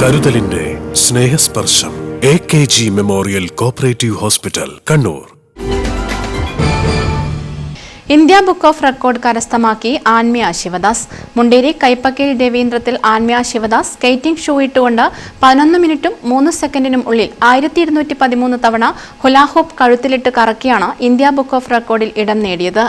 കരുതലിന്റെ Snehasparsham A K G memorial cooperative hospital Kannur. India book of record കരസ്ഥമാക്കി ആൻമ്യ ശിവദാസ്. മുണ്ടേരി കൈപ്പക്കയിൽ ദേവീന്ദ്രത്തിൽ Anmya Sivadas skating shoe ഇട്ടുകൊണ്ട് പതിനൊന്ന് മിനിറ്റും മൂന്ന് സെക്കൻഡിനും ഉള്ളിൽ ആയിരത്തി ഇരുന്നൂറ്റി പതിമൂന്ന് തവണ ഹുലാഹോപ്പ് കഴുത്തിലിട്ട് കറക്കിയാണ് ഇന്ത്യ ബുക്ക് ഓഫ് റെക്കോർഡിൽ ഇടം നേടിയത്.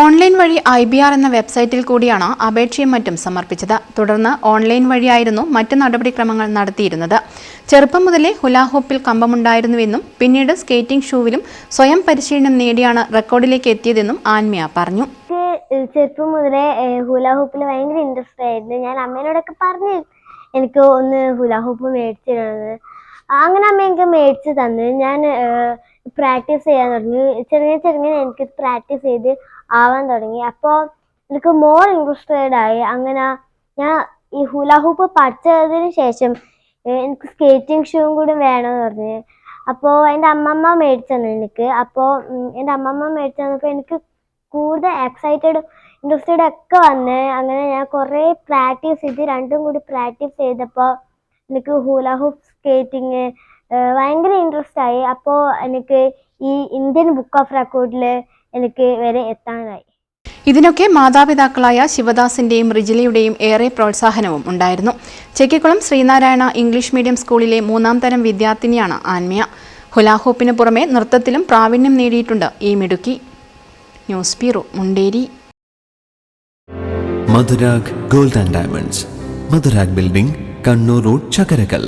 ഓൺലൈൻ വഴി ഐ ബി ആർ എന്ന വെബ്സൈറ്റിൽ കൂടിയാണ് അപേക്ഷയും മറ്റും സമർപ്പിച്ചത്. തുടർന്ന് ഓൺലൈൻ വഴിയായിരുന്നു മറ്റ് നടപടിക്രമങ്ങൾ നടത്തിയിരുന്നത്. ചെറുപ്പം മുതലേ ഹുലാഹോപ്പിൽ കമ്പമുണ്ടായിരുന്നുവെന്നും പിന്നീട് സ്കേറ്റിംഗ് ഷൂവിലും സ്വയം പരിശീലനം നേടിയാണ് റെക്കോർഡിലേക്ക് എത്തിയതെന്നും ആൻമിയ പറഞ്ഞു. ചെറുപ്പം മുതലേ ഹുലാഹോപ്പിൽ ഭയങ്കര ഇൻട്രസ്റ്റ് ആയിരുന്നു. ഞാൻ അമ്മേനോടൊക്കെ പറഞ്ഞു എനിക്ക് ഒന്ന് ഹുലാഹോപ്പ് മേടിച്ചിരുന്നത് അങ്ങനെ അമ്മ എനിക്ക് മേടിച്ച് തന്നു. ഞാൻ പ്രാക്ടീസ് ചെയ്യാൻ തുടങ്ങി. ചെറിയ ചെറുങ്ങനെ എനിക്ക് പ്രാക്ടീസ് ചെയ്ത് ആവാൻ തുടങ്ങി. അപ്പോൾ എനിക്ക് മോർ ഇൻട്രസ്റ്റഡ് ആയി. അങ്ങനെ ഞാൻ ഈ ഹുലാഹൂപ്പ് പഠിച്ചതിന് ശേഷം എനിക്ക് സ്കേറ്റിംഗ് ഷൂവും കൂടി വേണമെന്ന് പറഞ്ഞു. അപ്പോൾ എന്റെ അമ്മമ്മ മേടിച്ചു എനിക്ക്. അപ്പോൾ എന്റെ അമ്മമ്മ മേടിച്ചു തന്നപ്പോൾ എനിക്ക് കൂടുതൽ എക്സൈറ്റഡ് ഇൻട്രസ്റ്റഡ് ഒക്കെ വന്ന്. അങ്ങനെ ഞാൻ കുറേ പ്രാക്ടീസ് ചെയ്ത് രണ്ടും കൂടി പ്രാക്ടീസ് ചെയ്തപ്പോൾ എനിക്ക് ഹുലാഹൂപ്പ് ഹൂപ്പ് സ്കേറ്റിങ് ഭയങ്കര ഇൻട്രസ്റ്റ് ആയി. അപ്പോൾ എനിക്ക് ഈ ഇന്ത്യൻ ബുക്ക് ഓഫ് റെക്കോർഡിൽ എനിക്ക് വരെ എത്താനായി. ഇതിനൊക്കെ മാതാപിതാക്കളായ ശിവദാസിന്റെയും റിജിലയുടെയും ഏറെ പ്രോത്സാഹനവും ഉണ്ടായിരുന്നു. ചെക്കിക്കുളം ശ്രീനാരായണ ഇംഗ്ലീഷ് മീഡിയം സ്കൂളിലെ മൂന്നാം തരം വിദ്യാർത്ഥിനിയാണ് ആൻമിയ. ഹുലാഹോപ്പിന് പുറമെ നൃത്തത്തിലും പ്രാവീണ്യം നേടിയിട്ടുണ്ട് ഈ മിടുക്കി. News bureau Munderi. Madhurag gold and diamonds. Madhurag building Kannur road Chakkarakal.